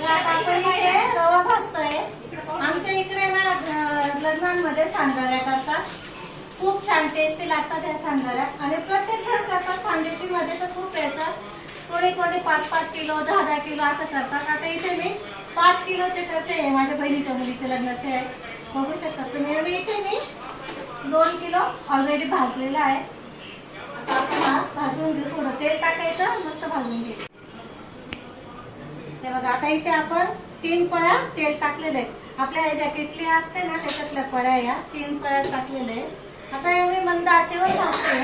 बघा आपण इथे रवा भाजतोय आमच्या इकडे ना लग्नांमध्ये सांगाऱ्या करतात. खूप छान टेस्टी लागतात ह्या सांगाऱ्या. आणि प्रत्येक जण करतात खानदेशी मध्ये तर खूप याचा कोणी कोणी पाच पाच किलो दहा दहा किलो असं करतात. आता इथे मी पाच किलोचे करते माझ्या बहिणीच्या मुलीचे लग्नाचे आहे. बघू शकता तुम्ही. इथे मी दोन किलो ऑलरेडी भाजलेला आहे. आता आपण भाजून घेऊ. थोडं तेल टाकायचं मस्त भाजून घेऊ. हे बघा आता इथे आपण तीन पळ्या तेल टाकलेले आहे आपल्या ह्या किटली असते ना त्याच्यातल्या पळ्या या तीन पळ्या टाकलेले आहे आता हे मी मंद आचेवर भाजते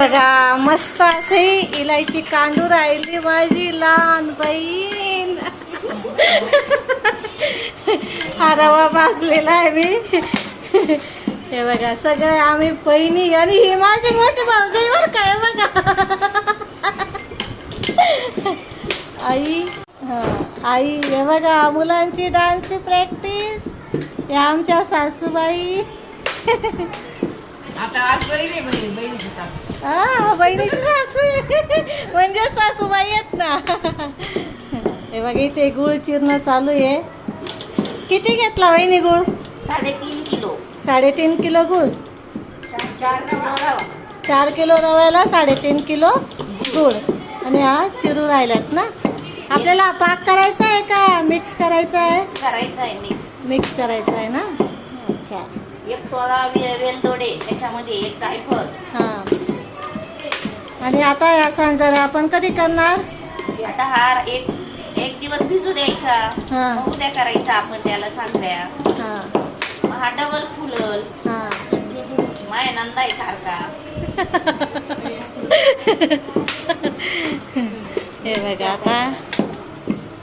बघा मस्त असे इलायची कांदू राहिली माझी लहान बहीण. हा रवा भाजलेला आहे मी. हे बघा सगळे आम्ही बहिणी आणि ही माझी मोठी भाऊजाईवर काय बघा. आई हा आई हे बघा मुलांची डान्सची प्रॅक्टिस हे आमच्या सासूबाई. बहिणी बहिणी हा बहिणीची सासू. म्हणजे सासूबाई आहेत ना. हे बघा इथे गुळ चिरणं चालू आहे. किती घेतला वहिनी गुळ? साडेतीन किलो. साडेतीन किलो गुळ. चार किलो रवा. चार किलो रव्याला साडेतीन किलो गुळ. आणि हा चिरू राहिल्यात ना? आपल्याला पाक करायचा आहे का? मिक्स करायचा आहे? मिक्स करायचं आहे मिक्स मिक्स करायचा आहे ना? अच्छा. एक सोळा वे- वेलदोडे त्याच्यामध्ये एक जायफळ. हा. आणि आता या सांजारा आपण कधी करणार? आता हा एक एक दिवस भिजू द्यायचा. हा. मग उद्या करायचा आपण त्याला सांगल्या हा. मग हा डबल फुलल. हा. माय नंदाय सारखा. हे बघा आता?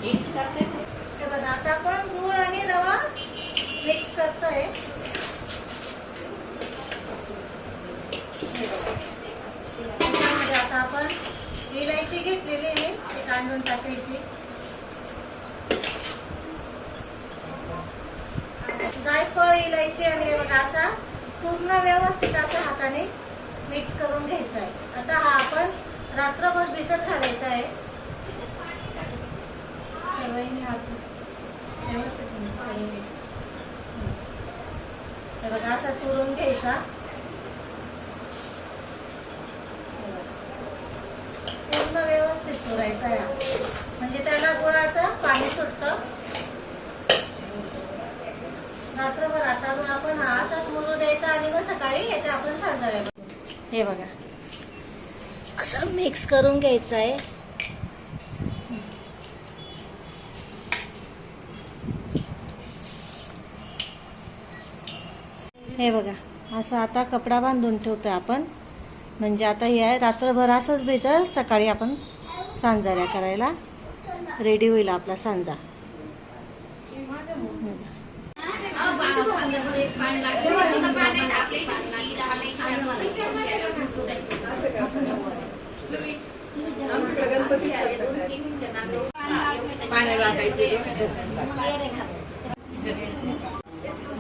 नीट आता आपण गूळ आणि रवा मिक्स करतोय. आता आपण इलायची घेतलेली आहे. ती कांडून टाकायची. जायफळ इलायची आणि हे असा पूर्ण व्यवस्थित असा हाताने मिक्स करून घ्यायचा आहे. आता हा आपण रात्रभर भिजत घालायचा आहे. हात व्यवस्थित बघा असा चुरून घ्यायचा. पूर्ण व्यवस्थित चुरायचा या. म्हणजे त्याला गुळाचं पाणी सुटतं. रात्रभर आता मग आपण हा असाच मुरू द्यायचा आणि मग सकाळी याचे आपण साजरा हे बघा. असं मिक्स करून घ्यायचं आहे. हे बघा असं आता कपडा बांधून ठेवतोय आपण. म्हणजे आता हे आहे रात्रभर असंच भिजल सकाळी आपण सांजाऱ्या करायला. रेडी होईल आपला सांजा.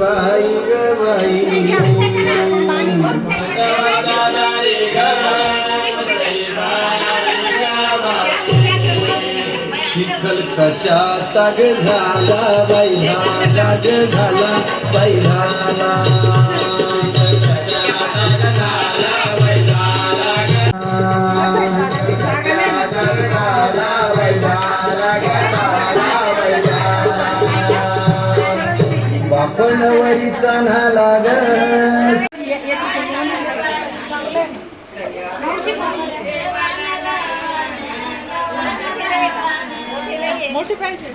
वा गया वा चिखल कशाचा ग झाला बाई झाला ग झाला बाई झाला बापणवरीचा नाला ग मोठी पाहिजे